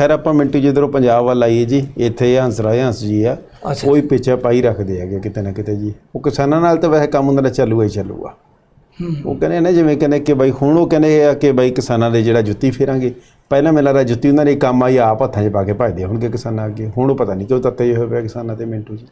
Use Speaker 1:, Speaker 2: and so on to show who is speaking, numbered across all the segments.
Speaker 1: ਖੈਰ ਆਪਾਂ ਮਿੰਟੂ ਜਿੱਧਰੋਂ ਪੰਜਾਬ ਵੱਲ ਆਈਏ ਜੀ। ਇੱਥੇ ਹੰਸ ਰਾਜ ਹੰਸ ਜੀ ਆ।
Speaker 2: ਅੱਛਾ।
Speaker 1: ਹੀ ਪਿੱਛੇ ਪਾਈ ਰੱਖਦੇ ਹੈਗੇ ਕਿਤੇ ਨਾ ਕਿਤੇ ਜੀ। ਉਹ ਕਿਸਾਨਾਂ ਨਾਲ ਤਾਂ ਵੈਸੇ ਕੰਮ ਉਹਨਾਂ ਦਾ ਚੱਲੂਗਾ ਹੀ ਚੱਲੂਗਾ ਉਹ ਕਹਿੰਦੇ ਨੇ ਜਿਵੇਂ ਕਹਿੰਦੇ ਕਿ ਬਾਈ ਹੁਣ ਉਹ ਕਹਿੰਦੇ ਆ ਕਿ ਬਾਈ ਕਿਸਾਨਾਂ ਦੇ ਜਿਹੜਾ ਜੁੱਤੀ ਫੇਰਾਂਗੇ। ਪਹਿਲਾਂ ਮੈਨੂੰ ਲੱਗਦਾ ਜੁੱਤੀ ਉਹਨਾਂ ਦੇ ਕੰਮ ਆਈ ਆਪ ਹੱਥਾਂ 'ਚ ਪਾ ਕੇ ਭਜਦੇ ਹੋਣਗੇ ਕਿਸਾਨਾਂ ਅੱਗੇ। ਹੁਣ ਉਹ ਪਤਾ ਨਹੀਂ ਕਿਉਂ ਤੱਤੇ ਹੋਏ ਪਿਆ ਕਿਸਾਨਾਂ ਤੇ ਮਿੰਟੂ ਜੀ।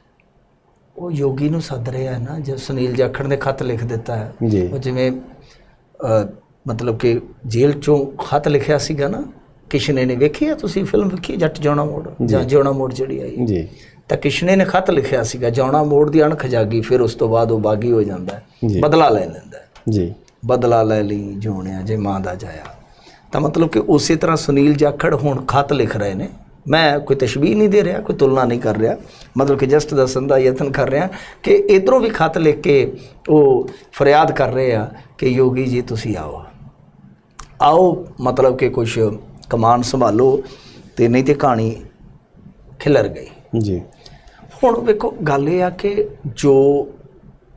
Speaker 2: ਉਹ ਯੋਗੀ ਨੂੰ ਸੱਦ ਰਿਹਾ ਹੈ ਨਾ ਜੇ ਸੁਨੀਲ ਜਾਖੜ ਨੇ ਖੱਤ ਲਿਖ ਦਿੱਤਾ ਹੈ।
Speaker 1: ਜੀ।
Speaker 2: ਉਹ ਜਿਵੇਂ ਅ, ਮਤਲਬ ਕਿ ਜੇਲ੍ਹ ਚੋਂ ਖੱਤ ਲਿਖਿਆ ਸੀਗਾ ਨਾ ਕਿਸ਼ਨੇ ਨੇ ਵੇਖੀ ਆ ਤੁਸੀਂ ਫਿਲਮ ਵੇਖੀ ਜੱਟ ਜਾਉਣਾ ਮੋੜ? ਜਾਂ। ਜਿਉਣਾ ਮੋੜ ਜਿਹੜੀ ਆਈ
Speaker 1: ਜੀ।
Speaker 2: ਤਾਂ ਕਿਸ਼ਨੇ ਨੇ ਖੱਤ ਲਿਖਿਆ ਸੀਗਾ ਜਾਉਣਾ ਮੋੜ ਦੀ ਅਣਖ ਜਾਗੀ ਫਿਰ ਉਸ ਤੋਂ ਬਾਅਦ ਉਹ ਬਾਗੀ ਹੋ ਜਾਂਦਾ। ਬਦਲਾ ਲੈ ਲੈਂਦਾ
Speaker 1: ਜੀ।
Speaker 2: ਬਦਲਾ ਲੈ ਲਈ ਜੋਣਿਆ ਜੇ ਮਾਂ ਦਾ ਜਾਇਆ। ਤਾਂ ਮਤਲਬ ਕਿ ਉਸੇ ਤਰ੍ਹਾਂ ਸੁਨੀਲ ਜਾਖੜ ਹੁਣ ਖਤ ਲਿਖ ਰਹੇ ਨੇ। ਮੈਂ ਕੋਈ ਤਸ਼ਬੀਹ ਨਹੀਂ ਦੇ ਰਿਹਾ ਕੋਈ ਤੁਲਨਾ ਨਹੀਂ ਕਰ ਰਿਹਾ। ਮਤਲਬ ਕਿ ਜਸਟ ਦੱਸਣ ਦਾ ਯਤਨ ਕਰ ਰਿਹਾ ਕਿ ਇਧਰੋਂ ਵੀ ਖਤ ਲਿਖ ਕੇ ਉਹ ਫਰਿਆਦ ਕਰ ਰਹੇ ਆ ਕਿ ਯੋਗੀ ਜੀ ਤੁਸੀਂ ਆਓ। ਆਓ ਮਤਲਬ ਕਿ ਕੁਝ ਕਮਾਨ ਸੰਭਾਲੋ ਤੇ ਨਹੀਂ ਤੇ ਕਹਾਣੀ ਖਿਲਰ ਗਈ।
Speaker 1: ਜੀ।
Speaker 2: ਹੁਣ ਵੇਖੋ ਗੱਲ ਇਹ ਆ ਕਿ ਜੋ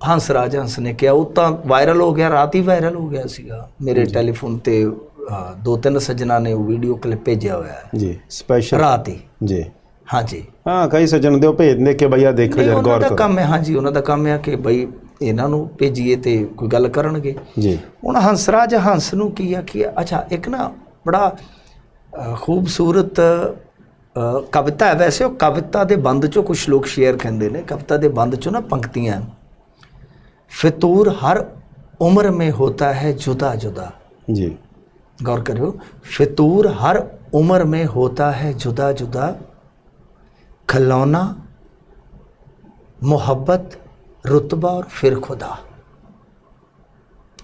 Speaker 2: ਹੰਸ ਰਾਜ ਹੰਸ ਨੇ ਕਿਹਾ ਉਹ ਤਾਂ ਵਾਇਰਲ ਹੋ ਗਿਆ ਰਾਤ ਹੀ ਵਾਇਰਲ ਹੋ ਗਿਆ ਸੀਗਾ। ਮੇਰੇ ਟੈਲੀਫੋਨ ਤੇ ਦੋ ਤਿੰਨ ਸੱਜਣਾ ਨੇ ਉਹ ਵੀਡੀਓ ਕਲਿੱਪ ਭੇਜਿਆ ਹੋਇਆ ਹੈ।
Speaker 1: ਜੀ ਸਪੈਸ਼ਲ
Speaker 2: ਰਾਤ ਹੀ।
Speaker 1: ਜੀ।
Speaker 2: ਹਾਂਜੀ।
Speaker 1: ਹਾਂ ਕਈ ਸੱਜਣ ਦੇ ਉਹ ਭੇਜ ਦਿੰਦੇ ਕਿ ਬਈ ਆ ਦੇਖੋ ਜਰ
Speaker 2: ਉਹਨਾਂ
Speaker 1: ਗੌਰ
Speaker 2: ਦਾ
Speaker 1: ਕਰੋ।
Speaker 2: ਕੰਮ ਹੈ ਹਾਂਜੀ ਉਹਨਾਂ ਦਾ ਕੰਮ ਹੈ ਕਿ ਬਈ ਇਹਨਾਂ ਨੂੰ ਭੇਜੀਏ ਤੇ ਕੋਈ ਗੱਲ ਕਰਨਗੇ।
Speaker 1: ਜੀ।
Speaker 2: ਹੁਣ ਹੰਸਰਾਜ ਹੰਸ ਨੂੰ ਕੀ ਆ ਕਿ ਅੱਛਾ ਇੱਕ ਨਾ ਬੜਾ ਖੂਬਸੂਰਤ ਅ, ਕਵਿਤਾ ਹੈ ਵੈਸੇ ਉਹ ਕਵਿਤਾ ਦੇ ਬੰਦ ਚੋਂ ਕੁਝ ਲੋਕ ਸ਼ੇਅਰ ਕਹਿੰਦੇ ਨੇ ਕਵਿਤਾ ਦੇ ਬੰਦ ਚੋਂ ਨਾ ਪੰਕਤੀਆਂ ਫਿਤੂਰ ਹਰ ਉਮਰ में होता है जुदा जुदा
Speaker 1: ਜੀ
Speaker 2: गौर करो फितूर हर उम्र में होता है जुदा जुदा खिलौना मोहब्बत रुतबा और फिर खुदा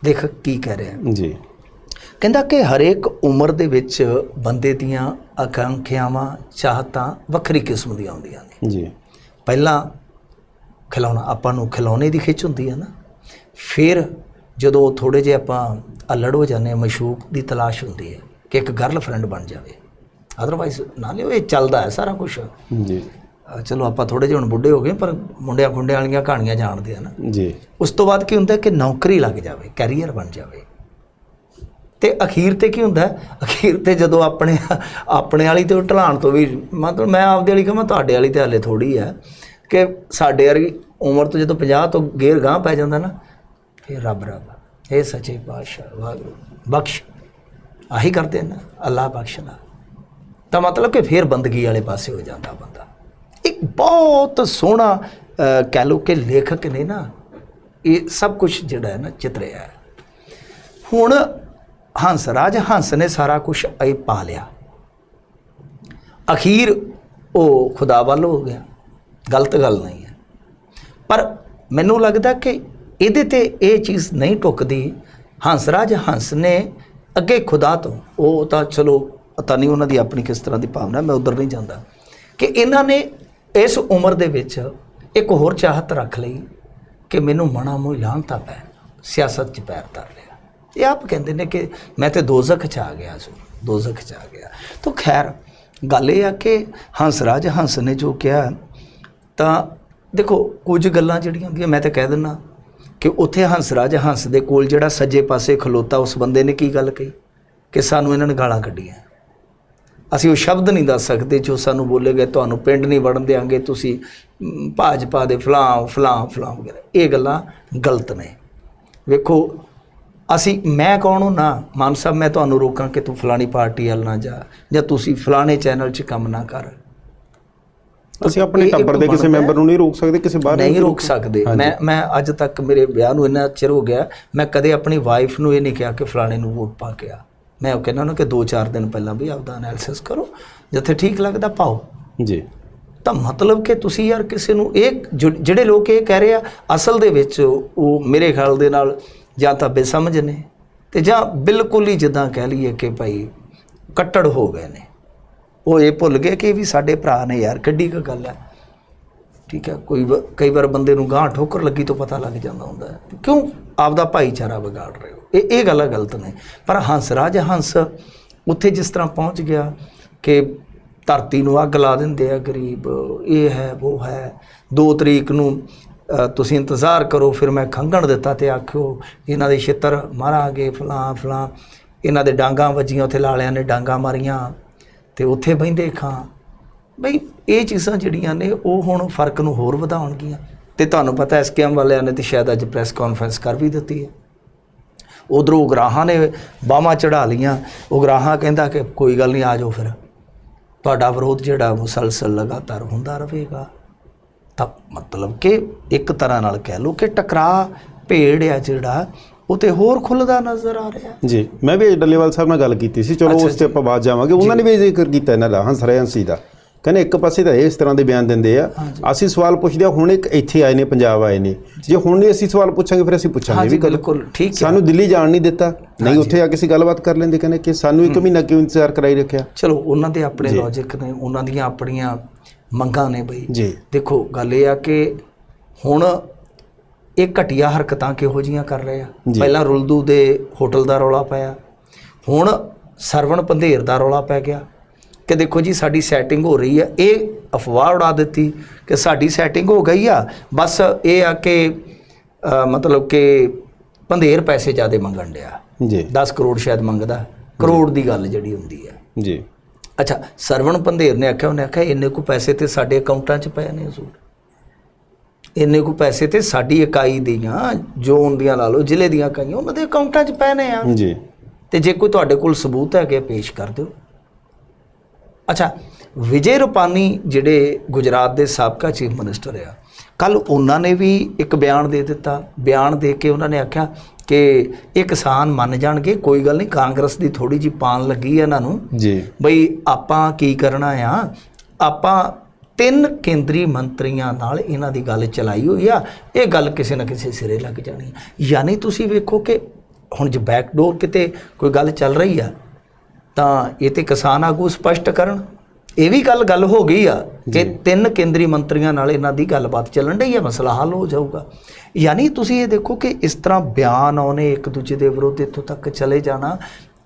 Speaker 2: ਦੇਖ ਕੀ ਕਹਿ ਰਿਹਾ
Speaker 1: ਜੀ
Speaker 2: ਕਹਿੰਦਾ ਕਿ ਹਰੇਕ ਉਮਰ ਦੇ ਵਿੱਚ ਬੰਦੇ ਦੀਆਂ ਆਕਾਂਖਿਆਵਾਂ ਚਾਹਤਾਂ ਵੱਖਰੀ ਕਿਸਮ ਦੀਆਂ ਹੁੰਦੀਆਂ ਨੇ।
Speaker 1: ਜੀ।
Speaker 2: ਪਹਿਲਾਂ ਖਿਲਾਉਣਾ ਆਪਾਂ ਨੂੰ ਖਿਲਾਉਣੇ ਦੀ ਖਿੱਚ ਹੁੰਦੀ ਹੈ ਨਾ। ਫਿਰ ਜਦੋਂ ਥੋੜੇ ਜਿਹਾ ਆਪਾਂ ਅਲੜ ਹੋ ਜਾਂਦੇ ਹਾਂ ਮਸ਼ੂਕ ਦੀ ਤਲਾਸ਼ ਹੁੰਦੀ ਹੈ ਕਿ ਇੱਕ ਗਰਲਫ੍ਰੈਂਡ ਬਣ ਜਾਵੇ। ਅਦਰਵਾਈਜ਼ ਨਾ ਲਿਓ ਇਹ ਚੱਲਦਾ ਹੈ ਸਾਰਾ ਕੁਝ
Speaker 1: ਜੀ।
Speaker 2: ਚਲੋ ਆਪਾਂ ਥੋੜੇ ਜਿਹੇ ਹੁਣ ਬੁੱਢੇ ਹੋ ਗਏ ਪਰ ਮੁੰਡਿਆਂ ਖੁੰਡਿਆਂ ਵਾਲੀਆਂ ਕਹਾਣੀਆਂ ਜਾਣਦੇ ਆ ਨਾ।
Speaker 1: ਜੀ।
Speaker 2: ਉਸ ਤੋਂ ਬਾਅਦ ਕੀ ਹੁੰਦਾ ਕਿ ਨੌਕਰੀ ਲੱਗ ਜਾਵੇ ਕੈਰੀਅਰ ਬਣ ਜਾਵੇ। ਤੇ ਅਖੀਰ ਤੇ ਕੀ ਹੁੰਦਾ? ਅਖੀਰ ਤੇ ਜਦੋਂ ਆਪਣੇ ਆਪਣੇ ਵਾਲੀ ਤੇ ਉਹ ਢਲਾਣ ਤੋਂ ਵੀ ਮਤਲਬ ਮੈਂ ਆਪਦੇ ਵਾਲੀ ਕਹਾਂ ਤੁਹਾਡੇ ਵਾਲੀ ਤੇ ਹਲੇ ਥੋੜੀ ਹੈ ਕਿ ਸਾਡੇ ਵਰਗੀ ਉਮਰ ਤੋਂ ਜਦੋਂ 50 ਤੋਂ ਗੇਰ ਗਾਂ ਪੈ ਜਾਂਦਾ ਨਾ, ਇਹ ਰੱਬ ਰੱਬ, ਇਹ ਸੱਚੇ ਪਾਤਸ਼ਾਹ, ਵਾਹਿਗੁਰੂ, ਬਖਸ਼। ਆਹੀ ਕਰਦੇ ਨਾ ਅੱਲਾਹ ਬਖਸ਼ਦਾ ਤਾਂ ਮਤਲਬ ਕਿ ਫੇਰ ਬੰਦਗੀ ਵਾਲੇ ਪਾਸੇ ਹੋ ਜਾਂਦਾ ਬੰਦਾ। ਇੱਕ ਬਹੁਤ ਸੋਹਣਾ ਕਹਿ ਲਓ ਕਿ ਲੇਖਕ ਨੇ ਨਾ, ਇਹ ਸਭ ਕੁਝ ਜਿਹੜਾ ਹੈ ਨਾ ਚਿਤਰਿਆ ਹੈ। ਹੁਣ ਹੰਸ, ਰਾਜ ਹੰਸ ਨੇ ਸਾਰਾ ਕੁਝ ਇਹ ਪਾ ਲਿਆ। ਅਖੀਰ ਉਹ ਖੁਦਾ ਵੱਲ ਹੋ ਗਿਆ। ਗਲਤ ਗੱਲ ਨਹੀਂ ਹੈ। ਪਰ ਮੈਨੂੰ ਲੱਗਦਾ ਕਿ ਇਹਦੇ ਤੇ ਇਹ ਚੀਜ਼ ਨਹੀਂ ਟੁੱਕਦੀ। ਹੰਸਰਾਜ ਹੰਸ ਨੇ ਅੱਗੇ ਖੁਦਾ ਤੋਂ, ਉਹ ਤਾਂ ਚਲੋ, ਪਤਾ ਨਹੀਂ ਉਹਨਾਂ ਦੀ ਆਪਣੀ ਕਿਸ ਤਰ੍ਹਾਂ ਦੀ ਭਾਵਨਾ, ਮੈਂ ਉਧਰ ਨਹੀਂ ਜਾਂਦਾ। ਕਿ ਇਹਨਾਂ ਨੇ ਇਸ ਉਮਰ ਦੇ ਵਿੱਚ ਇੱਕ ਹੋਰ ਚਾਹਤ ਰੱਖ ਲਈ ਕਿ ਮੈਨੂੰ ਮਣਾ ਮੋਹ ਲਾਂਤਾ ਪੈ ਸਿਆਸਤ 'ਚ ਪੈਰ ਧਰ ਲਿਆ ਇਹ ਆਪ ਕਹਿੰਦੇ ਨੇ ਕਿ ਮੈਂ ਤੇ ਦੋਜ਼ਖ 'ਚ ਆ ਗਿਆ ਸੀ, ਦੋਜ਼ਖ 'ਚ ਆ ਗਿਆ। ਤਾਂ ਖੈਰ, ਗੱਲ ਇਹ ਆ ਕਿ ਹੰਸ ਰਾਜ ਹੰਸ ਨੇ ਜੋ ਕਿਹਾ, ਤਾਂ ਦੇਖੋ, ਕੁਝ ਗੱਲਾਂ ਜਿਹੜੀਆਂ ਹੁੰਦੀਆਂ, ਮੈਂ ਤਾਂ ਕਹਿ ਦਿੰਦਾ ਕਿ ਉੱਥੇ ਹੰਸ ਰਾਜ ਹੰਸ ਦੇ ਕੋਲ ਜਿਹੜਾ ਸੱਜੇ ਪਾਸੇ ਖਲੋਤਾ, ਉਸ ਬੰਦੇ ਨੇ ਕੀ ਗੱਲ ਕਹੀ? ਕਿ ਸਾਨੂੰ ਇਹਨਾਂ ਨੇ ਗਾਲਾਂ ਕੱਢੀਆਂ। ਅਸੀਂ ਉਹ ਸ਼ਬਦ ਨਹੀਂ ਦੱਸ ਸਕਦੇ ਜੋ ਸਾਨੂੰ ਬੋਲੇ ਗਏ, ਤੁਹਾਨੂੰ ਪਿੰਡ ਨਹੀਂ ਵੜਨ ਦੇਾਂਗੇ ਤੁਸੀਂ ਭਾਜਪਾ ਦੇ ਫਲਾਂ ਫਲਾਂ ਫਲਾਂ ਵਗੈਰਾ। ਇਹ ਗੱਲਾਂ ਗਲਤ ਨੇ। ਵੇਖੋ ਅਸੀਂ ਮੈਂ ਕੌਣ ਹਾਂ? ਨਾ ਮਾਨ ਸਾਹਿਬ ਮੈਂ ਤੁਹਾਨੂੰ ਰੋਕਾਂ ਕਿ ਤੂੰ ਫਲਾਣੀ ਪਾਰਟੀ ਵੱਲ ਨਾ ਜਾ ਜਾਂ ਤੁਸੀਂ ਫਲਾਣੇ ਚੈਨਲ 'ਚ ਕੰਮ ਨਾ ਕਰ।
Speaker 1: ਅਸੀਂ ਆਪਣੇ ਟੱਬਰ ਦੇ ਕਿਸੇ ਮੈਂਬਰ ਨੂੰ ਨਹੀਂ ਰੋਕ ਸਕਦੇ ਕਿਸੇ ਬਾਹਰ
Speaker 2: ਨਹੀਂ ਰੋਕ ਸਕਦੇ। ਮੈਂ ਮੈਂ ਅੱਜ ਤੱਕ ਮੇਰੇ ਵਿਆਹ ਨੂੰ ਇੰਨਾ ਚਿਰ ਹੋ ਗਿਆ ਮੈਂ ਕਦੇ ਆਪਣੀ ਵਾਈਫ ਨੂੰ ਇਹ ਨਹੀਂ ਕਿਹਾ ਕਿ ਫਲਾਣੇ ਨੂੰ ਵੋਟ ਪਾ ਕੇ ਆ। ਮੈਂ ਉਹ ਕਹਿੰਦਾ ਨਾ ਕਿ 2-4 ਦਿਨ ਪਹਿਲਾਂ ਵੀ ਆਪਦਾ ਐਨਾਲਿਸਿਸ ਕਰੋ ਜਿੱਥੇ ਠੀਕ ਲੱਗਦਾ ਪਾਓ।
Speaker 1: ਜੀ।
Speaker 2: ਤਾਂ ਮਤਲਬ ਕਿ ਤੁਸੀਂ ਯਾਰ ਕਿਸੇ ਨੂੰ ਇਹ ਜਿਹੜੇ ਲੋਕ ਇਹ ਕਹਿ ਰਹੇ ਆ ਅਸਲ ਦੇ ਵਿੱਚ ਉਹ ਮੇਰੇ ਖਿਆਲ ਦੇ ਨਾਲ ਜਾਂ ਤਾਂ ਬੇਸਮਝ ਨੇ ਤੇ ਜਾਂ ਬਿਲਕੁਲ ਹੀ ਜਿੱਦਾਂ ਕਹਿ ਲਈਏ ਕਿ ਭਾਈ ਕੱਟੜ ਹੋ ਗਏ ਨੇ। ਉਹ ਇਹ ਭੁੱਲ ਗਏ ਕਿ ਵੀ ਸਾਡੇ ਭਰਾ ਨੇ ਯਾਰ ਕੱਢੀ ਕੁ ਗੱਲ ਹੈ। ਠੀਕ ਹੈ, ਕੋਈ ਵ- ਕਈ ਵਾਰ ਬੰਦੇ ਨੂੰ ਗਾਂਹ ਠੋਕਰ ਲੱਗੀ ਤੋਂ ਪਤਾ ਲੱਗ ਜਾਂਦਾ ਹੁੰਦਾ ਹੈ। ਕਿਉਂ? ਆਪਦਾ ਭਾਈਚਾਰਾ ਵਿਗਾੜ ਰਹੇ ਹੋ। ਇਹ ਇਹ ਗੱਲਾਂ ਗਲਤ ਨੇ। ਪਰ ਹੰਸ, ਰਾਜ ਹੰਸ ਉੱਥੇ ਜਿਸ ਤਰ੍ਹਾਂ ਪਹੁੰਚ ਗਿਆ ਕਿ ਧਰਤੀ ਨੂੰ ਅੱਗ ਲਾ ਦਿੰਦੇ ਆ, ਗਰੀਬ, ਇਹ ਹੈ, ਉਹ ਹੈ। 2 ਤਰੀਕ ਨੂੰ ਤੁਸੀਂ ਇੰਤਜ਼ਾਰ ਕਰੋ, ਫਿਰ ਮੈਂ ਖੰਗਣ ਦਿੱਤਾ ਤੇ ਆਖਿਓ, ਇਹਨਾਂ ਦੇ ਛਿੱਤਰ ਮਾਰਾਂਗੇ, ਫਲਾਂ ਫਲਾਂ। ਇਹਨਾਂ ਦੇ ਡਾਂਗਾ ਵੱਜੀਆਂ, ਉੱਥੇ ਲਾਲਿਆਂ ਨੇ ਡਾਂਗਾ ਮਾਰੀਆਂ ਤੇ ਉੱਥੇ ਬਹਿੰਦੇ ਖਾਂ। ਬਈ, ਇਹ ਚੀਜ਼ਾਂ ਜਿਹੜੀਆਂ ਨੇ, ਉਹ ਹੁਣ ਫ਼ਰਕ ਨੂੰ ਹੋਰ ਵਧਾਉਣਗੀਆਂ। ਤੇ ਤੁਹਾਨੂੰ ਪਤਾ ਐਸਕੇਐਮ ਵਾਲਿਆਂ ਨੇ ਤੇ ਸ਼ਾਇਦ ਅੱਜ ਪ੍ਰੈਸ ਕਾਨਫਰੰਸ ਕਰ ਵੀ ਦਿੱਤੀ ਹੈ। ਉਧਰੋਂ ਉਗਰਾਹਾਂ ਨੇ ਬਾਹਾਂ ਚੜਾ ਲੀਆਂ ਉਗਰਾਹਾਂ ਕਹਿੰਦਾ ਕਿ ਕੋਈ ਗੱਲ ਨਹੀਂ, ਆ ਜਾਓ ਫਿਰ। ਤੁਹਾਡਾ ਵਿਰੋਧ ਜਿਹੜਾ ਮੁਸਲਸਲ ਲਗਾਤਾਰ ਹੁੰਦਾ ਰਹੇਗਾ। ਤਾਂ ਮਤਲਬ ਕਿ ਇੱਕ ਤਰ੍ਹਾਂ ਨਾਲ ਕਹਿ ਲਓ ਕਿ ਟਕਰਾ ਭੇੜ ਆ ਜਿਹੜਾ ਉਹ ਤੇ ਹੋਰ ਖੁੱਲਦਾ ਨਜ਼ਰ ਆ ਰਿਹਾ।
Speaker 1: ਜੀ ਮੈਂ ਵੀ ਡੱਲੇਵਾਲ ਸਾਹਿਬ ਨਾਲ ਗੱਲ ਕੀਤੀ ਸੀ ਚਲੋ ਉਸ ਤੇ ਆਪਾਂ ਬਾਅਦ ਜਾਵਾਂਗੇ। ਉਹਨਾਂ ਨੇ ਵੀ ਜ਼ਿਕਰ ਕੀਤਾ ਇਹਨਾਂ ਦਾ ਹੰਸੀ ਦਾ। ਕਹਿੰਦੇ ਇੱਕ ਪਾਸੇ ਤਾਂ ਇਸ ਤਰ੍ਹਾਂ ਦੇ ਬਿਆਨ ਦਿੰਦੇ ਆ ਅਸੀਂ ਸਵਾਲ ਪੁੱਛਦੇ ਆ ਹੁਣ ਇੱਕ ਇੱਥੇ ਆਏ ਨੇ ਪੰਜਾਬ ਆਏ ਨੇ। ਜੇ ਹੁਣ ਨਹੀਂ ਅਸੀਂ ਸਵਾਲ ਪੁੱਛਾਂਗੇ ਫਿਰ ਅਸੀਂ ਪੁੱਛਾਂਗੇ ਵੀ
Speaker 2: ਬਿਲਕੁਲ ਠੀਕ ਹੈ।
Speaker 1: ਸਾਨੂੰ ਦਿੱਲੀ ਜਾਣ ਨਹੀਂ ਦਿੱਤਾ ਨਹੀਂ ਉੱਥੇ ਆ ਕੇ ਅਸੀਂ ਗੱਲਬਾਤ ਕਰ ਲੈਂਦੇ ਕਹਿੰਦੇ ਕਿ ਸਾਨੂੰ ਇੱਕ ਮਹੀਨਾ ਕਿਉਂ ਇੰਤਜ਼ਾਰ ਕਰਾਈ ਰੱਖਿਆ?
Speaker 2: ਚਲੋ ਉਹਨਾਂ ਦੇ ਆਪਣੇ ਲੌਜੀਕ ਨੇ ਉਹਨਾਂ ਦੀਆਂ ਆਪਣੀਆਂ ਮੰਗਾਂ ਨੇ ਬਈ।
Speaker 1: ਜੀ।
Speaker 2: ਦੇਖੋ ਗੱਲ ਇਹ ਆ ਕਿ ਹੁਣ ਇਹ ਘਟੀਆ ਹਰਕਤਾਂ ਕਿਹੋ ਜੀਆਂ ਕਰ ਰਹੇ ਆ। ਪਹਿਲਾਂ ਰੁਲਦੂ ਦੇ ਹੋਟਲ ਦਾ ਰੌਲਾ ਪਾਇਆ ਹੁਣ ਸਰਵਣ ਪੰਧੇਰ ਦਾ ਰੌਲਾ ਪੈ ਗਿਆ ਕਿ ਦੇਖੋ ਜੀ ਸਾਡੀ ਸੈਟਿੰਗ ਹੋ ਰਹੀ ਹੈ ਇਹ ਅਫਵਾਹ ਉਡਾ ਦਿੱਤੀ ਕਿ ਸਾਡੀ ਸੈਟਿੰਗ ਹੋ ਗਈ ਆ। ਬਸ ਇਹ ਆ ਕਿ ਮਤਲਬ ਕਿ ਪੰਧੇਰ ਪੈਸੇ ਜ਼ਿਆਦੇ ਮੰਗਣ ਡਿਆ।
Speaker 1: ਜੀ।
Speaker 2: 10 ਕਰੋੜ ਸ਼ਾਇਦ ਮੰਗਦਾ। ਕਰੋੜ ਦੀ ਗੱਲ ਜਿਹੜੀ ਹੁੰਦੀ ਹੈ
Speaker 1: ਜੀ।
Speaker 2: ਅੱਛਾ ਸਰਵਣ ਪੰਧੇਰ ਨੇ ਆਖਿਆ ਉਹਨੇ ਆਖਿਆ ਇੰਨੇ ਕੁ ਪੈਸੇ ਤੇ ਸਾਡੇ ਅਕਾਊਂਟਾਂ 'ਚ ਪਏ ਨੇ ਅਸੂਲ। ਇੰਨੇ ਕੁ ਪੈਸੇ ਤੇ ਸਾਡੀ ਇਕਾਈ ਦੀਆਂ ਜ਼ੋਨ ਦੀਆਂ ਲਾ ਲਓ ਜ਼ਿਲ੍ਹੇ ਦੀਆਂ ਇਕਾਈਆਂ ਉਹਨਾਂ ਦੇ ਅਕਾਊਂਟਾਂ 'ਚ ਪਏ ਨੇ ਆ।
Speaker 1: ਜੀ।
Speaker 2: ਤੇ ਜੇ ਕੋਈ ਤੁਹਾਡੇ ਕੋਲ ਸਬੂਤ ਹੈਗੇ ਪੇਸ਼ ਕਰ ਦਿਓ। ਅੱਛਾ ਵਿਜੇ ਰੂਪਾਨੀ ਜਿਹੜੇ ਗੁਜਰਾਤ ਦੇ ਸਾਬਕਾ ਚੀਫ ਮਿਨਿਸਟਰ ਆ ਕੱਲ ਉਹਨਾਂ ਨੇ ਵੀ ਇੱਕ ਬਿਆਨ ਦੇ ਦਿੱਤਾ। ਬਿਆਨ ਦੇ ਕੇ ਉਹਨਾਂ ਨੇ ਆਖਿਆ ਕਿ ਇਹ ਕਿਸਾਨ ਮੰਨ ਜਾਣਗੇ ਕੋਈ ਗੱਲ ਨਹੀਂ ਕਾਂਗਰਸ ਦੀ ਥੋੜੀ ਜੀ ਪਾਣ ਲੱਗੀ ਹੈ ਇਹਨਾਂ ਨੂੰ।
Speaker 1: ਜੀ।
Speaker 2: ਬਈ ਆਪਾਂ ਕੀ ਕਰਨਾ ਆ? ਆਪਾਂ ਤਿੰਨ ਕੇਂਦਰੀ ਮੰਤਰੀਆਂ ਨਾਲ ਇਹਨਾਂ ਦੀ ਗੱਲ ਚਲਾਈ ਹੋਈ ਆ। ਇਹ ਗੱਲ ਕਿਸੇ ਨਾ ਕਿਸੇ ਸਿਰੇ ਲੱਗ ਜਾਣੀ। ਯਾਨੀ ਤੁਸੀਂ ਵੇਖੋ ਕਿ ਹੁਣ ਜੇ ਬੈਕਡੋਰ ਕਿਤੇ ਕੋਈ ਗੱਲ ਚੱਲ ਰਹੀ ਆ ਤਾਂ ਇਹ ਤੇ ਕਿਸਾਨ ਆਗੂ ਸਪਸ਼ਟ ਕਰਨ। ਇਹ ਵੀ ਗੱਲ ਗੱਲ ਹੋ ਗਈ ਆ ਕਿ ਤਿੰਨ ਕੇਂਦਰੀ ਮੰਤਰੀਆਂ ਨਾਲ ਇਹਨਾਂ ਦੀ ਗੱਲਬਾਤ ਚੱਲਣ ਡਈ ਆ ਮਸਲਾ ਹੱਲ ਹੋ ਜਾਊਗਾ। ਯਾਨੀ ਤੁਸੀਂ ਇਹ ਦੇਖੋ ਕਿ ਇਸ ਤਰ੍ਹਾਂ ਬਿਆਨ ਆਉਣੇ ਇੱਕ ਦੂਜੇ ਦੇ ਵਿਰੁੱਧ ਇੱਥੋਂ ਤੱਕ ਚਲੇ ਜਾਣਾ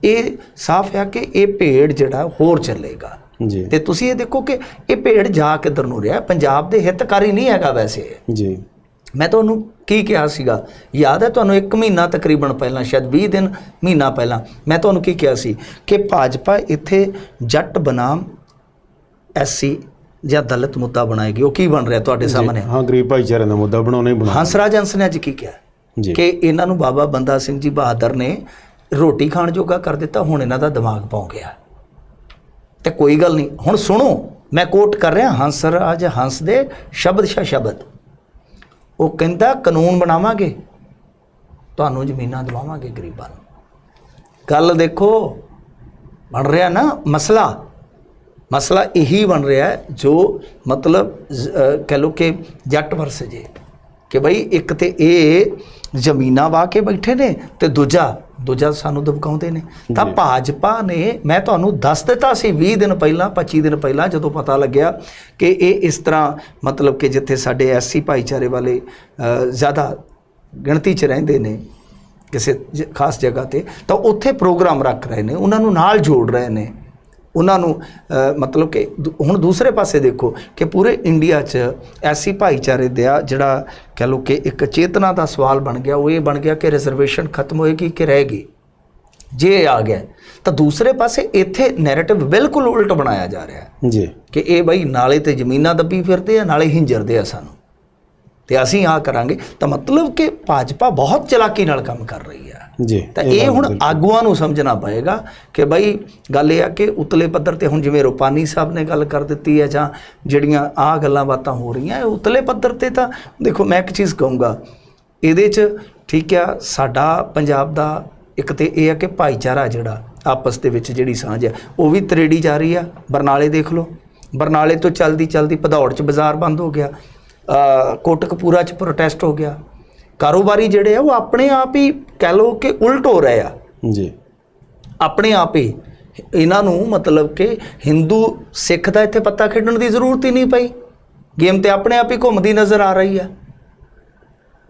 Speaker 2: ਇਹ ਸਾਫ਼ ਹੈ ਕਿ ਇਹ ਭੇੜ ਜਿਹੜਾ ਹੋਰ ਚੱਲੇਗਾ।
Speaker 1: ਜੀ।
Speaker 2: ਤੇ ਤੁਸੀਂ ਇਹ ਦੇਖੋ ਕਿ ਇਹ ਭੇੜ ਜਾ ਕਿੱਧਰ ਨੂੰ ਰਿਹਾ ਪੰਜਾਬ ਦੇ ਹਿੱਤਕਾਰੀ ਨਹੀਂ ਹੈਗਾ ਵੈਸੇ।
Speaker 1: ਜੀ।
Speaker 2: ਮੈਂ ਤੁਹਾਨੂੰ ਕੀ ਕਿਹਾ ਸੀਗਾ? ਯਾਦ ਹੈ ਤੁਹਾਨੂੰ 1 ਮਹੀਨਾ ਤਕਰੀਬਨ ਪਹਿਲਾਂ ਸ਼ਾਇਦ 20 ਦਿਨ ਮਹੀਨਾ ਪਹਿਲਾਂ ਮੈਂ ਤੁਹਾਨੂੰ ਕੀ ਕਿਹਾ ਸੀ ਕਿ ਭਾਜਪਾ ਇੱਥੇ ਜੱਟ ਬਨਾਮ ਐਸਸੀ ਜਾਂ ਦਲਿਤ ਮੁੱਦਾ ਬਣਾਏਗੀ ਉਹ ਕੀ ਬਣ ਰਿਹਾ ਤੁਹਾਡੇ ਸਾਹਮਣੇ?
Speaker 1: ਹਾਂ ਗਰੀਬ ਭਾਈਚਾਰੇ ਦਾ ਮੁੱਦਾ ਬਣਾਉਣਾ ਹੀ ਬਣਾਉਣਾ।
Speaker 2: ਹੰਸਰਾਜ ਹੰਸ ਨੇ ਅੱਜ ਕੀ ਕਿਹਾ? ਕਿ ਇਹਨਾਂ ਨੂੰ ਬਾਬਾ ਬੰਦਾ ਸਿੰਘ ਜੀ ਬਹਾਦਰ ਨੇ ਰੋਟੀ ਖਾਣ ਜੋਗਾ ਕਰ ਦਿੱਤਾ ਹੁਣ ਇਹਨਾਂ ਦਾ ਦਿਮਾਗ ਪੌਂ ਗਿਆ। ਤੇ ਕੋਈ ਗੱਲ ਨਹੀਂ ਹੁਣ ਸੁਣੋ ਮੈਂ ਕੋਟ ਕਰ ਰਿਹਾ ਹੰਸਰਾਜ ਹੰਸ ਦੇ ਸ਼ਬਦ ਸ਼ਾ ਸ਼ਬਦ। ਉਹ ਕਹਿੰਦਾ ਕਾਨੂੰਨ ਬਣਾਵਾਂਗੇ ਤੁਹਾਨੂੰ ਜ਼ਮੀਨਾਂ ਦਿਵਾਵਾਂਗੇ ਗਰੀਬਾਂ ਨੂੰ। ਗੱਲ ਦੇਖੋ ਬਣ ਰਿਹਾ ਨਾ ਮਸਲਾ। ਮਸਲਾ ਇਹੀ ਬਣ ਰਿਹਾ ਹੈ ਜੋ ਮਤਲਬ ਕਹਿ ਲੋ ਕਿ ਜੱਟ ਵਰਸ ਜੇ। ਕਿ ਬਈ ਇੱਕ ਤੇ ਇਹ ਜ਼ਮੀਨਾਂ ਵਾ ਕੇ ਬੈਠੇ ਨੇ ਤੇ ਦੂਜਾ ਦੂਜਾ ਸਾਨੂੰ ਦਬਕਾਉਂਦੇ ਨੇ। ਤਾਂ। ਭਾਜਪਾ ਨੇ ਮੈਂ ਤੁਹਾਨੂੰ ਦੱਸ ਦਿੱਤਾ ਸੀ 20 ਦਿਨ ਪਹਿਲਾਂ 25 ਦਿਨ ਪਹਿਲਾਂ ਜਦੋਂ ਪਤਾ ਲੱਗਿਆ ਕਿ ਇਹ ਇਸ ਤਰ੍ਹਾਂ ਮਤਲਬ ਕਿ ਜਿੱਥੇ ਸਾਡੇ ਐਸਸੀ ਭਾਈਚਾਰੇ ਵਾਲੇ ਜ਼ਿਆਦਾ ਗਿਣਤੀ 'ਚ ਰਹਿੰਦੇ ਨੇ ਕਿਸੇ ਖਾਸ ਜਗ੍ਹਾ ਤੇ ਤਾਂ ਉੱਥੇ ਪ੍ਰੋਗਰਾਮ ਰੱਖ ਰਹੇ ਨੇ ਉਹਨਾਂ ਨੂੰ ਨਾਲ ਜੋੜ ਰਹੇ ਨੇ। ਉਹਨਾਂ ਨੂੰ ਮਤਲਬ ਕਿ ਹੁਣ ਦੂਸਰੇ ਪਾਸੇ ਦੇਖੋ ਕਿ ਪੂਰੇ ਇੰਡੀਆ 'ਚ ਐਸੀ ਭਾਈਚਾਰੇ ਦਾ ਜਿਹੜਾ ਕਹ ਲੋ ਕਿ ਇੱਕ ਚੇਤਨਾ ਦਾ ਸਵਾਲ ਬਣ ਗਿਆ। ਉਹ ਇਹ ਬਣ ਗਿਆ ਕਿ ਰਿਜ਼ਰਵੇਸ਼ਨ ਖਤਮ ਹੋਏਗੀ ਕਿ ਰਹੇਗੀ? ਜੇ ਆ ਗਿਆ ਤਾਂ ਦੂਸਰੇ ਪਾਸੇ ਇੱਥੇ ਨੈਰੇਟਿਵ ਬਿਲਕੁਲ ਉਲਟ ਬਣਾਇਆ ਜਾ ਰਿਹਾ ਹੈ
Speaker 1: ਜੀ।
Speaker 2: ਕਿ ਇਹ ਬਈ ਨਾਲੇ ਤੇ ਜ਼ਮੀਨਾਂ ਦੱਬੀ ਫਿਰਦੇ ਆ ਨਾਲੇ ਹਿੰਜਰਦੇ ਆ ਸਾਨੂੰ। ਤੇ ਅਸੀਂ ਆ ਕਰਾਂਗੇ ਤਾਂ ਮਤਲਬ ਕਿ ਭਾਜਪਾ ਬਹੁਤ ਚਲਾਕੀ ਨਾਲ ਕੰਮ ਕਰ ਰਹੀ ਆ।
Speaker 1: ਜੀ
Speaker 2: ਤਾਂ ਇਹ ਹੁਣ ਆਗੂਆਂ ਨੂੰ ਸਮਝਣਾ ਪਏਗਾ ਕਿ ਬਈ ਗੱਲ ਇਹ ਆ ਕਿ ਉਤਲੇ ਪੱਧਰ ਤੇ ਹੁਣ ਜਿਵੇਂ ਰੂਪਾਨੀ ਸਾਹਿਬ ਨੇ ਗੱਲ ਕਰ ਦਿੱਤੀ ਹੈ ਜਾਂ ਜਿਹੜੀਆਂ ਆ ਗੱਲਾਂ ਬਾਤਾਂ ਹੋ ਰਹੀਆਂ ਇਹ ਉਤਲੇ ਪੱਧਰ ਤੇ ਤਾਂ ਦੇਖੋ ਮੈਂ ਇੱਕ ਚੀਜ਼ ਕਹੂੰਗਾ ਇਹਦੇ 'ਚ ਠੀਕ ਆ ਸਾਡਾ ਪੰਜਾਬ ਦਾ ਇੱਕ ਤੇ ਇਹ ਆ ਕਿ ਭਾਈਚਾਰਾ ਜਿਹੜਾ ਆਪਸ ਦੇ ਵਿੱਚ ਜਿਹੜੀ ਸਾਂਝ ਹੈ ਉਹ ਵੀ ਤਰੇੜੀ ਜਾ ਰਹੀ ਆ। ਬਰਨਾਲੇ ਦੇਖ ਲਓ ਬਰਨਾਲੇ ਤੋਂ ਚਲਦੀ ਚਲਦੀ ਭਦੌੜ 'ਚ ਬਾਜ਼ਾਰ ਬੰਦ ਹੋ ਗਿਆ ਕੋਟਕਪੂਰਾ 'ਚ ਪ੍ਰੋਟੈਸਟ ਹੋ ਗਿਆ ਕਾਰੋਬਾਰੀ ਜਿਹੜੇ ਆ ਉਹ ਆਪਣੇ ਆਪ ਹੀ ਕਹਿ ਲਓ ਕਿ ਉਲਟ ਹੋ ਰਹੇ ਆ।
Speaker 1: ਜੀ।
Speaker 2: ਆਪਣੇ ਆਪ ਹੀ। ਇਹਨਾਂ ਨੂੰ ਮਤਲਬ ਕਿ ਹਿੰਦੂ ਸਿੱਖ ਦਾ ਇੱਥੇ ਪੱਤਾ ਖੇਡਣ ਦੀ ਜ਼ਰੂਰਤ ਹੀ ਨਹੀਂ ਪਈ। ਗੇਮ ਤੇ ਆਪਣੇ ਆਪ ਹੀ ਘੁੰਮਦੀ ਨਜ਼ਰ ਆ ਰਹੀ ਆ।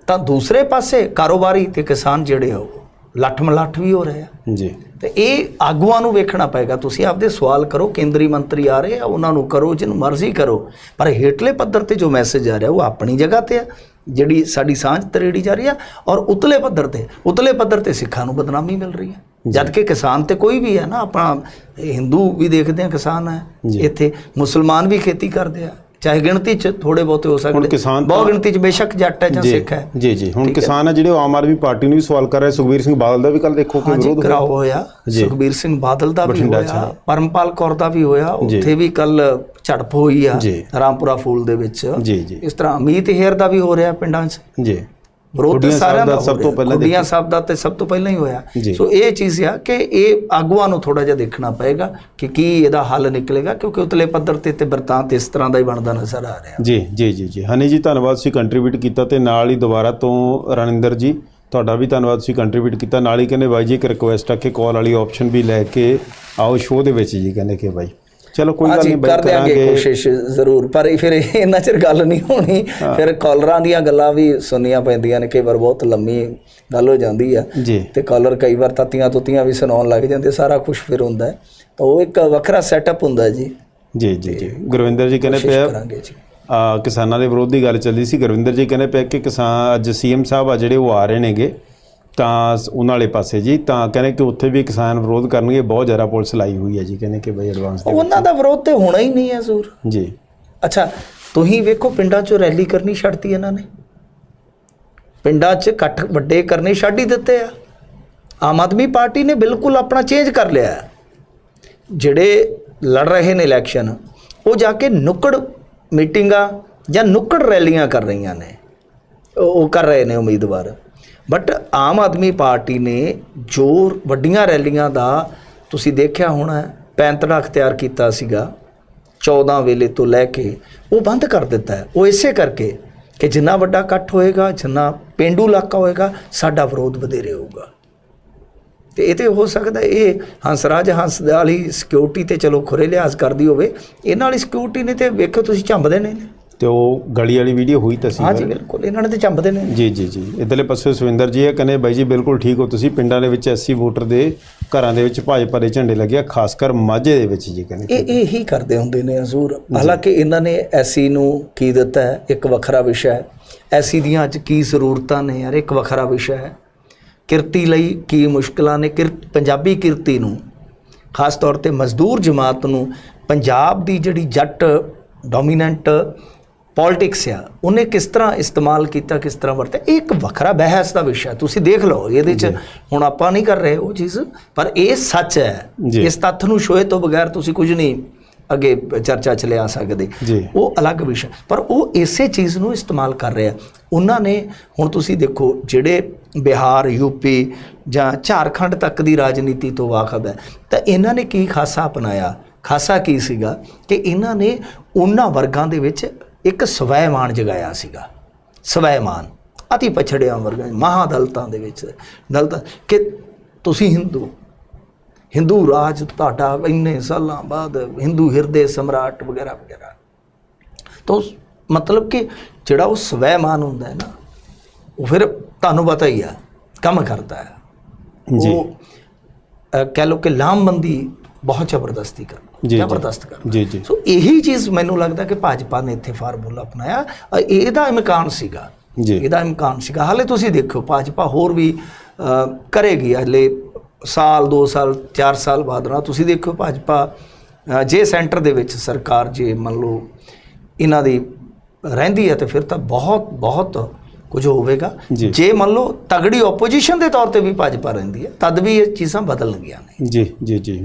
Speaker 2: ਤਾਂ ਦੂਸਰੇ ਪਾਸੇ ਕਾਰੋਬਾਰੀ ਤੇ ਕਿਸਾਨ ਜਿਹੜੇ ਆ ਉਹ ਲੱਠ ਮਲੱਠ ਵੀ ਹੋ ਰਹੇ ਆ।
Speaker 1: ਜੀ।
Speaker 2: ਤੇ ਇਹ ਆਗੂਆਂ ਨੂੰ ਵੇਖਣਾ ਪਏਗਾ। ਤੁਸੀਂ ਆਪਦੇ ਸਵਾਲ ਕਰੋ ਕੇਂਦਰੀ ਮੰਤਰੀ ਆ ਰਹੇ ਆ ਉਹਨਾਂ ਨੂੰ ਕਰੋ ਜਿਹਨੂੰ ਮਰਜ਼ੀ ਕਰੋ। ਪਰ ਹੇਠਲੇ ਪੱਧਰ ਤੇ ਜੋ ਮੈਸੇਜ ਆ ਰਿਹਾ ਉਹ ਆਪਣੀ ਜਗ੍ਹਾ ਤੇ ਆ। ਜਿਹੜੀ ਸਾਡੀ ਸਾਂਝ ਤਰੇੜੀ ਜਾ ਰਹੀ ਆ ਔਰ ਉਤਲੇ ਪੱਧਰ ਤੇ ਉਤਲੇ ਪੱਧਰ ਤੇ ਸਿੱਖਾਂ ਨੂੰ ਬਦਨਾਮੀ ਮਿਲ ਰਹੀ ਹੈ। ਜਦ ਕਿ ਕਿਸਾਨ ਤੇ ਕੋਈ ਵੀ ਹੈ ਨਾ ਆਪਣਾ ਹਿੰਦੂ ਵੀ ਦੇਖਦੇ ਆ ਕਿਸਾਨ ਹੈ। ਇੱਥੇ ਮੁਸਲਮਾਨ ਵੀ ਖੇਤੀ ਕਰਦੇ ਆ। ਚਾਹੇ ਗਿਣਤੀ ਚ ਥੋੜੇ ਬਹੁਤੇ ਹੋ ਸਕਦੇ ਬਹੁਤ ਗਿਣਤੀ ਚ ਬੇਸ਼ੱਕ ਜੱਟ ਹੈ ਜਾਂ ਸਿੱਖ ਹੈ।
Speaker 1: ਜੀ ਜੀ। ਹੁਣ ਕਿਸਾਨ ਆ ਜਿਹੜੇ ਆਮ ਆਦਮੀ ਪਾਰਟੀ ਨੂੰ ਵੀ ਸਵਾਲ ਕਰ ਰਹੇ ਸੁਖਬੀਰ ਸਿੰਘ ਬਾਦਲ ਦਾ ਵੀ ਕੱਲ ਦੇਖੋ ਕਿ ਵਿਰੋਧ ਹੋਇਆ।
Speaker 2: ਸੁਖਬੀਰ ਸਿੰਘ ਬਾਦਲ ਦਾ ਵੀ ਹੋਇਆ
Speaker 1: ਹਾਂ।
Speaker 2: ਪਰਮਪਾਲ ਕੌਰ ਦਾ ਵੀ ਹੋਇਆ। ਉੱਥੇ ਵੀ ਕੱਲ ਝੜਪ ਹੋਈ ਆ। ਰਾਮਪੁਰਾ ਫੂਲ ਦੇ ਵਿੱਚ।
Speaker 1: ਜੀ ਜੀ।
Speaker 2: ਇਸ ਤਰ੍ਹਾਂ ਅਮੀਤ ਹੇਰ ਦਾ ਵੀ ਹੋ ਰਿਹਾ ਪਿੰਡਾਂ 'ਚ।
Speaker 1: ਜੀ।
Speaker 2: ਵਿਰੋਧ ਸਾਰਿਆਂ
Speaker 1: ਦਾ ਸਭ ਤੋਂ ਪਹਿਲਾਂ
Speaker 2: ਕੁੜੀਆਂ ਸਾਹਿਬ ਦਾ ਤੇ ਸਭ ਤੋਂ ਪਹਿਲਾਂ ਹੀ ਹੋਇਆ। ਸੋ ਇਹ ਚੀਜ਼ ਆ ਕਿ ਇਹ ਆਗੂਆਂ ਨੂੰ ਥੋੜਾ ਜਿਹਾ ਦੇਖਣਾ ਪਏਗਾ ਕਿ ਕੀ ਇਹਦਾ ਹੱਲ ਨਿਕਲੇਗਾ ਕਿਉਂਕਿ ਉਤਲੇ ਪੱਧਰ ਤੇ ਤੇ ਵਰਤਾਂਤ ਇਸ ਤਰ੍ਹਾਂ ਦਾ ਹੀ ਬਣਦਾ ਨਜ਼ਰ ਆ ਰਿਹਾ।
Speaker 1: ਜੀ ਜੀ ਜੀ ਜੀ। ਹਨੀ ਜੀ ਧੰਨਵਾਦ ਤੁਸੀਂ ਕੰਟਰੀਬਿਊਟ ਕੀਤਾ ਤੇ ਨਾਲ ਹੀ ਦੁਬਾਰਾ ਤੋਂ ਰਣਿੰਦਰ ਜੀ ਤੁਹਾਡਾ ਵੀ ਧੰਨਵਾਦ ਤੁਸੀਂ ਕੰਟਰੀਬਿਊਟ ਕੀਤਾ। ਨਾਲ ਹੀ ਕਹਿੰਦੇ ਬਾਈ ਜੀ ਇੱਕ ਰਿਕੁਐਸਟ ਆ ਕਿ ਕਾਲ ਵਾਲੀ ਆਪਸ਼ਨ ਵੀ ਲੈ ਕੇ ਆਓ ਸ਼ੋਅ ਦੇ ਵਿੱਚ ਜੀ ਕਹਿੰਦੇ ਕਿ ਬਾਈ। ਚਲੋ ਕੋਈ ਗੱਲ ਨਹੀਂ ਬਾਈ
Speaker 2: ਕਰ ਦਿਆਂਗੇ ਕੋਸ਼ਿਸ਼ ਜ਼ਰੂਰ। ਪਰ ਫਿਰ ਇੰਨਾ ਚਿਰ ਗੱਲ ਨਹੀਂ ਹੋਣੀ। ਫਿਰ ਕਾਲਰਾਂ ਦੀਆਂ ਗੱਲਾਂ ਵੀ ਸੁਣਨੀਆਂ ਪੈਂਦੀਆਂ ਨੇ ਕਈ ਵਾਰ ਬਹੁਤ ਲੰਮੀ ਗੱਲ ਹੋ ਜਾਂਦੀ ਆ। ਤੇ ਕਾਲਰ ਕਈ ਵਾਰ ਤਤੀਆਂ ਤੁਤੀਆਂ ਵੀ ਸੁਣਾਉਣ ਲੱਗ ਜਾਂਦੇ ਸਾਰਾ ਕੁਝ ਫਿਰ ਹੁੰਦਾ ਹੈ। ਤਾਂ ਉਹ ਇੱਕ ਵੱਖਰਾ ਸੈਟਅਪ ਹੁੰਦਾ ਜੀ।
Speaker 1: ਜੀ ਜੀ ਜੀ। ਗੁਰਵਿੰਦਰ ਜੀ ਕਹਿੰਦੇ ਪਿਆ ਕਿਸਾਨਾਂ ਦੇ ਵਿਰੋਧ ਦੀ ਗੱਲ ਚੱਲਦੀ ਸੀ। ਗੁਰਵਿੰਦਰ ਜੀ ਕਹਿੰਦੇ ਪਿਆ ਕਿ ਕਿਸਾਨ ਅੱਜ ਸੀਐਮ ਸਾਹਿਬ ਆ ਜਿਹੜੇ ਉਹ ਆ ਰਹੇ ਨੇਗੇ। ਤਾਂ ਉਹਨਾਂ ਵਾਲੇ ਪਾਸੇ ਜੀ ਤਾਂ ਕਹਿੰਦੇ ਕਿ ਉੱਥੇ ਵੀ ਕਿਸਾਨ ਵਿਰੋਧ ਕਰਨਗੇ ਬਹੁਤ ਜ਼ਿਆਦਾ ਪੁਲਿਸ ਲਾਈ ਹੋਈ ਹੈ ਜੀ ਕਹਿੰਦੇ ਕਿ ਬਈ ਐਡਵਾਂਸ ਦੇ
Speaker 2: ਉਹਨਾਂ ਦਾ ਵਿਰੋਧ ਤੇ ਹੋਣਾ ਹੀ ਨਹੀਂ ਹੈ ਜ਼ੂਰ
Speaker 1: ਜੀ।
Speaker 2: ਅੱਛਾ ਤੁਸੀਂ ਵੇਖੋ ਪਿੰਡਾਂ 'ਚੋਂ ਰੈਲੀ ਕਰਨੀ ਛੱਡਤੀ ਇਹਨਾਂ ਨੇ। ਪਿੰਡਾਂ 'ਚ ਇਕੱਠ ਵੱਡੇ ਕਰਨੇ ਛੱਡ ਹੀ ਦਿੱਤੇ ਆ। ਆਮ ਆਦਮੀ ਪਾਰਟੀ ਨੇ ਬਿਲਕੁਲ ਆਪਣਾ ਚੇਂਜ ਕਰ ਲਿਆ। ਜਿਹੜੇ ਲੜ ਰਹੇ ਨੇ ਇਲੈਕਸ਼ਨ ਉਹ ਜਾ ਕੇ ਨੁੱਕੜ ਮੀਟਿੰਗਾਂ ਜਾਂ ਨੁੱਕੜ ਰੈਲੀਆਂ ਕਰ ਰਹੀਆਂ ਨੇ। ਉਹ ਕਰ ਰਹੇ ਨੇ ਉਮੀਦਵਾਰ। ਬਟ ਆਮ ਆਦਮੀ ਪਾਰਟੀ ਨੇ ਜੋ ਵੱਡੀਆਂ ਰੈਲੀਆਂ ਦਾ ਤੁਸੀਂ ਦੇਖਿਆ ਹੋਣਾ ਪੈਂਤੜਾ ਅਖਤਿਆਰ ਕੀਤਾ ਸੀਗਾ 14 ਵੇਲੇ ਤੋਂ ਲੈ ਕੇ ਉਹ ਬੰਦ ਕਰ ਦਿੱਤਾ ਹੈ। ਉਹ ਇਸੇ ਕਰਕੇ ਕਿ ਜਿੰਨਾ ਵੱਡਾ ਇਕੱਠ ਹੋਏਗਾ, ਜਿੰਨਾ ਪਿੰਡੂ ਇਲਾਕਾ ਹੋਏਗਾ, ਸਾਡਾ ਵਿਰੋਧ ਵਧੇਰੇ ਹੋਊਗਾ। ਤੇ ਇਹ ਤੇ ਹੋ ਸਕਦਾ ਇਹ ਹੰਸਰਾਜ ਹੰਸ ਵਾਲੀ ਸਿਕਿਉਰਿਟੀ ਤੇ ਚਲੋ ਖੁਰੇ ਲਿਹਾਜ਼ ਕਰਦੀ ਹੋਵੇ, ਇਹਨਾਂ ਵਾਲੀ ਸਿਕਿਉਰਿਟੀ ਨੇ ਤੇ ਵੇਖੋ ਤੁਸੀਂ ਝੰਬਦੇ ਨੇ।
Speaker 1: ਤੇ ਉਹ ਗਲੀ ਵਾਲੀ ਵੀਡੀਓ ਹੋਈ ਤਾਂ ਸੀ
Speaker 2: ਹਾਂਜੀ ਬਿਲਕੁਲ ਇਹਨਾਂ ਨੇ ਤੇ ਝੰਬਦੇ ਨੇ।
Speaker 1: ਜੀ ਜੀ ਜੀ। ਇਧਰਲੇ ਪਾਸੇ ਸੁਵਿੰਦਰ ਜੀ ਇਹ ਕਹਿੰਦੇ ਬਾਈ ਜੀ ਬਿਲਕੁਲ ਠੀਕ ਹੋ ਤੁਸੀਂ ਪਿੰਡਾਂ ਦੇ ਵਿੱਚ ਐਸਸੀ ਵੋਟਰ ਦੇ ਘਰਾਂ ਦੇ ਵਿੱਚ ਭਾਜਪਾ ਦੇ ਝੰਡੇ ਲੱਗੇ ਆ ਖਾਸ ਕਰ ਮਾਝੇ ਦੇ ਵਿੱਚ ਜੀ ਕਹਿੰਦੇ।
Speaker 2: ਇਹ ਇਹ ਹੀ ਕਰਦੇ ਹੁੰਦੇ ਨੇ ਹਜ਼ੂਰ। ਹਾਲਾਂਕਿ ਇਹਨਾਂ ਨੇ ਐਸੀ ਨੂੰ ਕੀ ਦਿੱਤਾ ਹੈ? ਇੱਕ ਵੱਖਰਾ ਵਿਸ਼ਾ ਹੈ। ਐਸੀ ਦੀਆਂ ਅੱਜ ਕੀ ਜ਼ਰੂਰਤਾਂ ਨੇ ਯਾਰ? ਇੱਕ ਵੱਖਰਾ ਵਿਸ਼ਾ ਹੈ। ਕਿਰਤੀ ਲਈ ਕੀ ਮੁਸ਼ਕਲਾਂ ਨੇ? ਪੰਜਾਬੀ ਕਿਰਤੀ ਨੂੰ ਖਾਸ ਤੌਰ ਤੇ ਮਜ਼ਦੂਰ ਜਮਾਤ ਨੂੰ ਪੰਜਾਬ ਦੀ ਜਿਹੜੀ ਜੱਟ ਡੋਮੀਨੈਂਟ ਪੋਲਿਟਿਕਸ ਆ ਉਹਨੇ ਕਿਸ ਤਰ੍ਹਾਂ ਇਸਤੇਮਾਲ ਕੀਤਾ ਕਿਸ ਤਰ੍ਹਾਂ ਵਰਤਿਆ? ਇਹ ਇੱਕ ਵੱਖਰਾ ਬਹਿਸ ਦਾ ਵਿਸ਼ਾ। ਤੁਸੀਂ ਦੇਖ ਲਓ ਇਹਦੇ ਚ ਹੁਣ ਆਪਾਂ ਨਹੀਂ ਕਰ ਰਹੇ ਉਹ ਚੀਜ਼ ਪਰ ਇਹ ਸੱਚ ਹੈ। ਇਸ ਤੱਥ ਨੂੰ ਸ਼ੋਏ ਤੋਂ ਬਗੈਰ ਤੁਸੀਂ ਕੁਝ ਨਹੀਂ ਅੱਗੇ ਚਰਚਾ ਚ ਲਿਆ ਸਕਦੇ। ਉਹ ਅਲੱਗ ਵਿਸ਼ਾ ਪਰ ਉਹ ਇਸੇ ਚੀਜ਼ ਨੂੰ ਇਸਤੇਮਾਲ ਕਰ ਰਿਹਾ ਉਹਨਾਂ ਨੇ ਹੁਣ ਤੁਸੀਂ ਦੇਖੋ ਜਿਹੜੇ ਬਿਹਾਰ ਯੂਪੀ ਜਾਂ ਝਾਰਖੰਡ ਤੱਕ ਦੀ ਰਾਜਨੀਤੀ ਤੋਂ ਵਾਕਫ ਹੈ ਤਾਂ ਇਹਨਾਂ ਨੇ ਕੀ ਖਾਸਾ ਅਪਣਾਇਆ? ਖਾਸਾ ਕੀ ਸੀਗਾ? ਕਿ ਇਹਨਾਂ ਨੇ ਉਹਨਾਂ ਵਰਗਾਂ ਦੇ ਵਿੱਚ ਇੱਕ ਸਵੈਮਾਨ ਜਗਾਇਆ ਸੀਗਾ। ਸਵੈਮਾਨ। ਅਤੀ ਪਛੜਿਆ ਵਰਗਾਂ ਮਹਾਦਲਤਾਂ ਦੇ ਵਿੱਚ। ਦਲਤਾਂ ਕਿ ਤੁਸੀਂ ਹਿੰਦੂ। ਹਿੰਦੂ ਰਾਜ ਤੁਹਾਡਾ ਇੰਨੇ ਸਾਲਾਂ ਬਾਅਦ ਹਿੰਦੂ ਹਿਰਦੇ ਸਮਰਾਟ ਵਗੈਰਾ ਵਗੈਰਾ। ਤਾਂ ਉਸ- ਮਤਲਬ ਕਿ ਜਿਹੜਾ ਉਹ ਸਵੈਮਾਨ ਹੁੰਦਾ ਹੈ ਨਾ ਉਹ ਫਿਰ ਤੁਹਾਨੂੰ ਪਤਾ ਹੀ ਆ ਕੰਮ ਕਰਦਾ ਹੈ।
Speaker 1: ਜੀ।
Speaker 2: ਕਹਿ ਲਓ ਕਿ ਲਾਮਬੰਦੀ ਬਹੁਤ ਜ਼ਬਰਦਸਤੀ ਕਰ
Speaker 1: ਜੀ।
Speaker 2: ਜ਼ਬਰਦਸਤ ਕਰ
Speaker 1: ਜੀ ਜੀ।
Speaker 2: ਸੋ ਇਹੀ ਚੀਜ਼ ਮੈਨੂੰ ਲੱਗਦਾ ਕਿ ਭਾਜਪਾ ਨੇ ਇੱਥੇ ਫਾਰਮੂਲਾ ਅਪਣਾਇਆ। ਅ, ਇਹਦਾ ਇਮਕਾਨ ਸੀਗਾ।
Speaker 1: ਜੀ।
Speaker 2: ਇਹਦਾ ਇਮਕਾਨ ਸੀਗਾ। ਹਾਲੇ ਤੁਸੀਂ ਦੇਖੋ ਭਾਜਪਾ ਹੋਰ ਵੀ ਅ, ਕਰੇਗੀ। ਹਲੇ ਸਾਲ 2 ਸਾਲ 4 ਸਾਲ ਬਾਅਦ ਨਾ ਤੁਸੀਂ ਦੇਖੋ ਭਾਜਪਾ ਅ, ਜੇ ਸੈਂਟਰ ਦੇ ਵਿੱਚ ਸਰਕਾਰ ਜੇ ਮੰਨ ਲਓ ਇਹਨਾਂ ਦੀ ਰਹਿੰਦੀ ਹੈ ਤੇ ਫਿਰ ਤਾਂ ਬਹੁਤ ਬਹੁਤ ਕੁਝ ਹੋਵੇਗਾ।
Speaker 1: ਜੀ।
Speaker 2: ਜੇ ਮੰਨ ਲਓ ਤਗੜੀ ਆਪੋਜੀਸ਼ਨ ਦੇ ਤੌਰ ਤੇ ਵੀ ਭਾਜਪਾ ਰਹਿੰਦੀ ਹੈ ਤਦ ਵੀ ਇਹ ਚੀਜ਼ਾਂ ਬਦਲਣਗੀਆਂ ਨੇ।
Speaker 1: ਜੀ ਜੀ ਜੀ।